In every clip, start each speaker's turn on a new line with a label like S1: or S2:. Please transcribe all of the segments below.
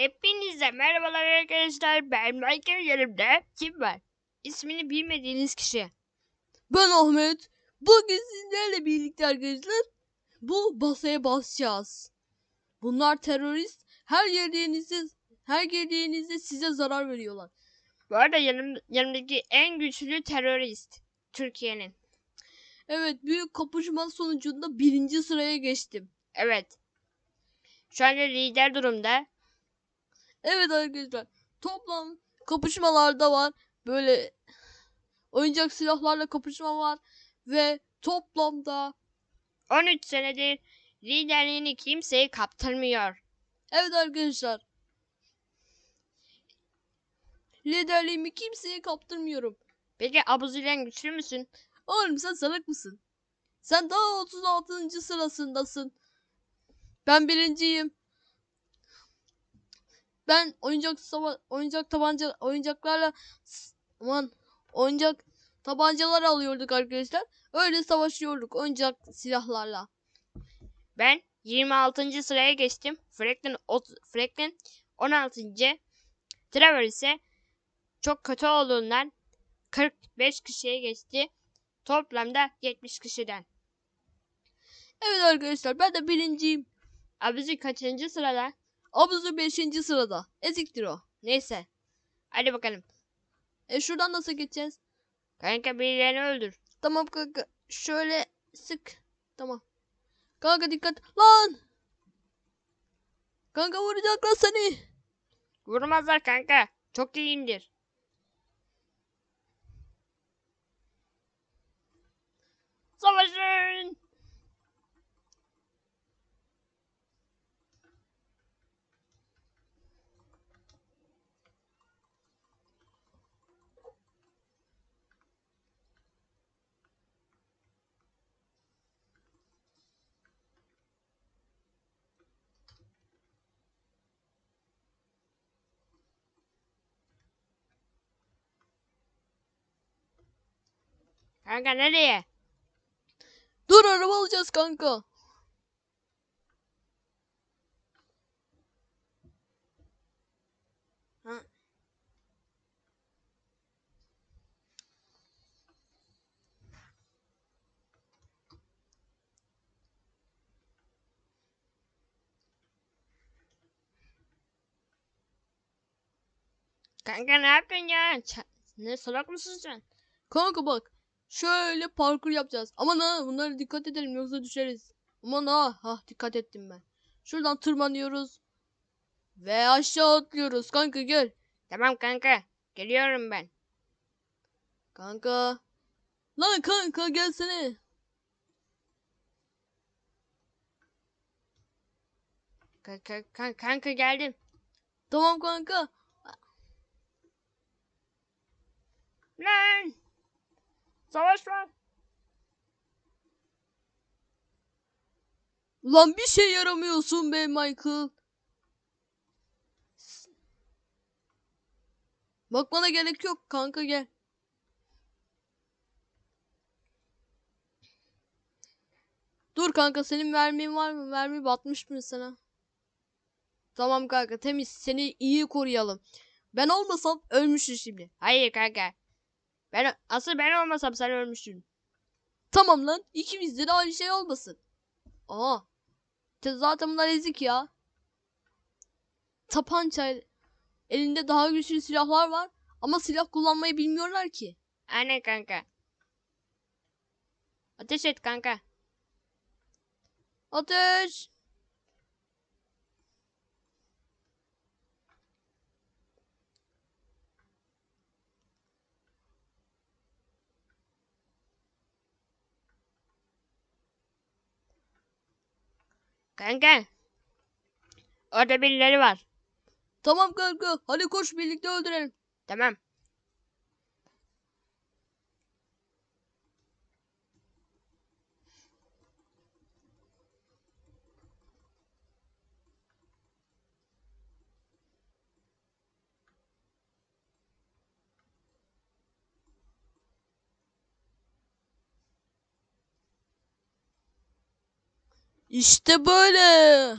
S1: Hepinize merhabalar arkadaşlar. Ben Michael yanımda. Kim var? İsmini bilmediğiniz kişi.
S2: Ben Ahmet. Bugün sizlerle birlikte arkadaşlar bu basaya basacağız. Bunlar terörist. Her girdiğinizde her girdiğinizde size zarar veriyorlar.
S1: Bu arada yanım, yanımdaki en güçlü terörist. Türkiye'nin.
S2: Evet büyük kapışma sonucunda birinci sıraya geçtim.
S1: Evet. Şu anda lider durumda.
S2: Evet arkadaşlar toplam kapışmalarda var. Böyle oyuncak silahlarla kapışma var. Ve toplamda
S1: 13 senedir liderliğini kimseye kaptırmıyor.
S2: evet arkadaşlar liderliğimi kimseye kaptırmıyorum.
S1: Peki abuzilen güçlü müsün?
S2: Oğlum sen salak mısın? Sen daha 36. sırasındasın. Ben birinciyim. Ben oyuncak sava oyuncak tabanca oyuncaklarla aman oyuncak tabancalar alıyorduk arkadaşlar. Öyle savaşıyorduk oyuncak silahlarla.
S1: Ben 26. sıraya geçtim. Franklin, Franklin 16. Trevor ise çok kötü olduğundan 45 kişiye geçti. Toplamda 70 kişiden.
S2: Evet arkadaşlar ben de birinciyim.
S1: Abuzi kaçıncı sırada?
S2: Abuzu 5. sırada. Eziktir o.
S1: Neyse. Hadi bakalım.
S2: E şuradan nasıl geçeceğiz?
S1: Kanka birilerini öldür.
S2: Tamam kanka. Şöyle sık. Tamam. Kanka dikkat. Lan! Kanka vuracaklar seni.
S1: Vurmazlar kanka. Çok iyiyimdir. Kanka nereye?
S2: Dur araba alacağız kanka.
S1: Ha. Kanka ne yapıyorsun ya? Ça- ne salak mısın sen?
S2: Kanka bak. Şöyle parkur yapacağız. Aman ha bunlara dikkat edelim yoksa düşeriz. Aman ha. Ha dikkat ettim ben. Şuradan tırmanıyoruz. Ve aşağı atlıyoruz. Kanka gel.
S1: Tamam kanka. Geliyorum ben.
S2: Kanka. Lan kanka gelsene.
S1: Kanka, kanka, kanka geldim.
S2: Tamam kanka.
S1: Lan! Savaş var.
S2: Lan bir şey yaramıyorsun be Michael. Bakmana gerek yok kanka gel. Dur kanka senin mermin var mı? Mermi batmış mı sana? Tamam kanka temiz seni iyi koruyalım. Ben olmasam ölmüşsün şimdi.
S1: Hayır kanka. Ben asıl ben olmasam sen ölmüşsün.
S2: Tamam lan ikimizde de aynı şey olmasın. Aa. te- Zaten bunlar ezik ya. Tapanca elinde daha güçlü silahlar var ama silah kullanmayı bilmiyorlar ki.
S1: Aynen kanka. Ateş et kanka.
S2: Ateş!
S1: Kanka. Orada birileri var.
S2: Tamam kanka hadi koş birlikte öldürelim.
S1: Tamam.
S2: İşte böyle.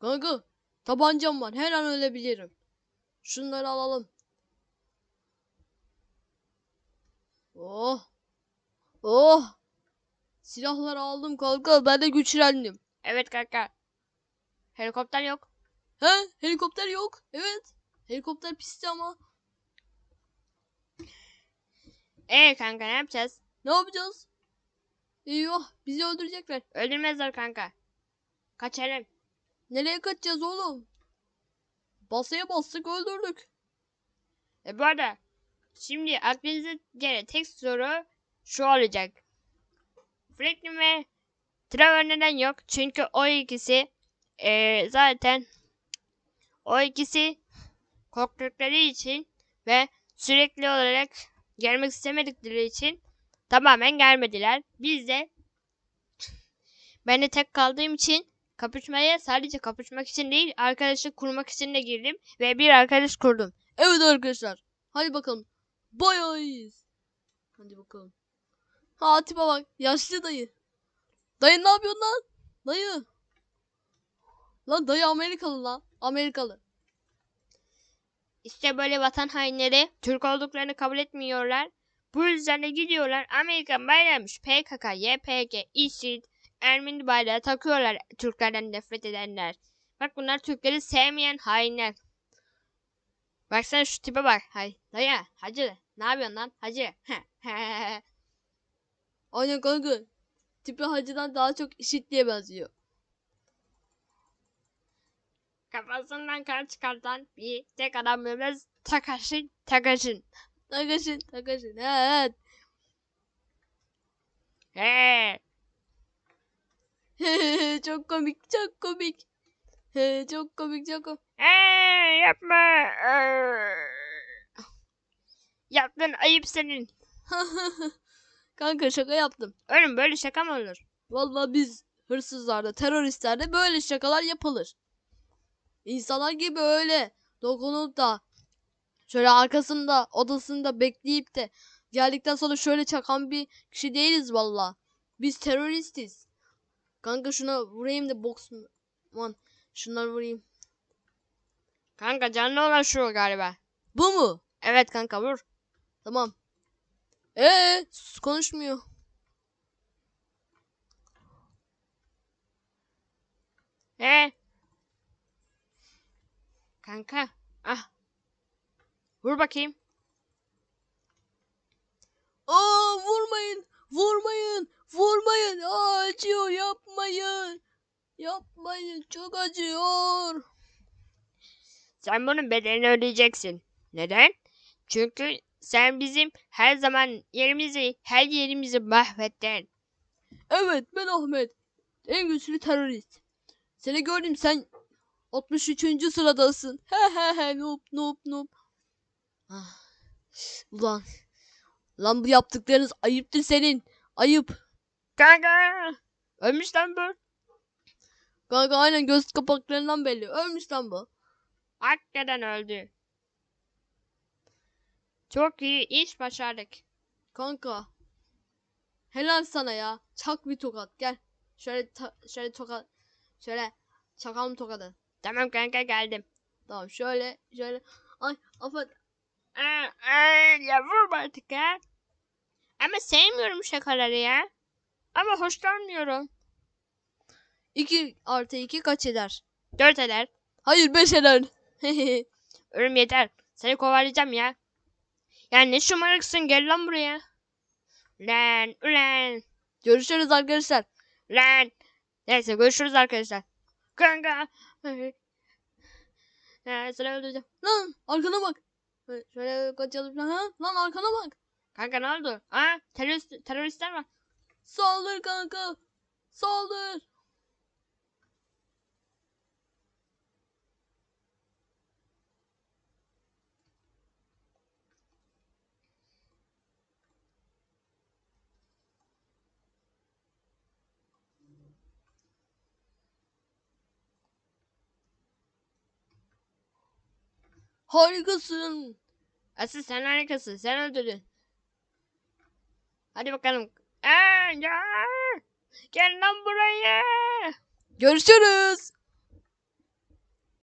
S2: Kanka Tabancam var. Her an ölebilirim. Şunları alalım. Oh. Oh. Silahları aldım kanka. Ben de güçlendim.
S1: Evet kanka. Helikopter yok.
S2: He? Helikopter yok. Evet. Helikopter pisti ama.
S1: Ee kanka ne yapacağız?
S2: Ne yapacağız? Eyvah bizi öldürecekler.
S1: Öldürmezler kanka. Kaçalım.
S2: Nereye kaçacağız oğlum? Basaya bastık öldürdük.
S1: E bu arada şimdi aklınıza gelen tek soru şu olacak. Franklin ve Trevor neden yok? Çünkü o ikisi e, zaten o ikisi korktukları için ve sürekli olarak gelmek istemedikleri için tamamen gelmediler. Biz de ben de tek kaldığım için kapışmaya sadece kapışmak için değil arkadaşlık kurmak için de girdim ve bir arkadaş kurdum.
S2: Evet arkadaşlar. Hadi bakalım. Bayağı iyiyiz. Hadi bakalım. Ha tipe bak. Yaşlı dayı. Dayı ne yapıyorsun lan? Dayı. Lan dayı Amerikalı lan. Amerikalı.
S1: İşte böyle vatan hainleri Türk olduklarını kabul etmiyorlar. Bu yüzden de gidiyorlar Amerikan bayrağıymış PKK, YPG, IŞİD, Ermeni bayrağı takıyorlar Türklerden nefret edenler. Bak bunlar Türkleri sevmeyen hainler. Baksana şu tipe bak. Hay, dayı, hacı. Ne yapıyorsun lan? Hacı.
S2: Aynen kanka. Tipi hacıdan daha çok işitliye benziyor.
S1: Kafasından kan çıkartan bir tek adam bilmez. Takaşın, takaşın.
S2: Takasın takasın. Evet.
S1: He.
S2: çok komik çok komik. He, çok komik çok komik.
S1: He, yapma. Ee. Yaptın ayıp senin.
S2: kanka şaka yaptım.
S1: Oğlum böyle şaka mı olur?
S2: Vallahi biz hırsızlarda, teröristlerde böyle şakalar yapılır. İnsanlar gibi öyle dokunup da şöyle arkasında odasında bekleyip de geldikten sonra şöyle çakan bir kişi değiliz valla. Biz teröristiz. Kanka şuna vurayım da boks man şunları vurayım.
S1: Kanka canlı olan şu galiba.
S2: Bu mu?
S1: Evet kanka vur.
S2: Tamam. Ee, konuşmuyor.
S1: He. Kanka. Ah. Vur bakayım.
S2: Aa vurmayın. Vurmayın. Vurmayın. Aa, acıyor yapmayın. Yapmayın çok acıyor.
S1: Sen bunun bedelini ödeyeceksin. Neden? Çünkü sen bizim her zaman yerimizi, her yerimizi mahvettin.
S2: Evet ben Ahmet. En güçlü terörist. Seni gördüm sen 63. sıradasın. He he he noob noob noob. Ah. Ulan. Lan bu yaptıklarınız ayıptır senin. Ayıp.
S1: Kanka. Ölmüş lan bu.
S2: Kanka aynen göz kapaklarından belli. Ölmüş lan bu.
S1: Hakikaten öldü. Çok iyi iş başardık.
S2: Kanka. Helal sana ya. Çak bir tokat gel. Şöyle şöyle tokat. Şöyle çakalım tokadı.
S1: Tamam kanka geldim.
S2: Tamam şöyle şöyle. Ay affet.
S1: Aa, aa, ya vurma artık ya. Ama sevmiyorum şakaları ya. Ama hoşlanmıyorum.
S2: 2 artı 2 kaç eder?
S1: Dört eder.
S2: Hayır 5 eder.
S1: Ölüm yeter. Seni kovalayacağım ya. Ya ne şımarıksın gel lan buraya. Lan ulan.
S2: Görüşürüz arkadaşlar.
S1: Lan. Neyse görüşürüz arkadaşlar. Kanka. Ha, seni öldüreceğim.
S2: Lan arkana bak. Şöyle kaçalım. Ha? Lan arkana bak.
S1: Kanka ne oldu? Ha? Terörist, teröristler var.
S2: Saldır kanka. Saldır. Harikasın.
S1: Asıl sen harikasın. Sen öldürdün. Hadi bakalım. Aa, ya. Gel lan buraya.
S2: Görüşürüz.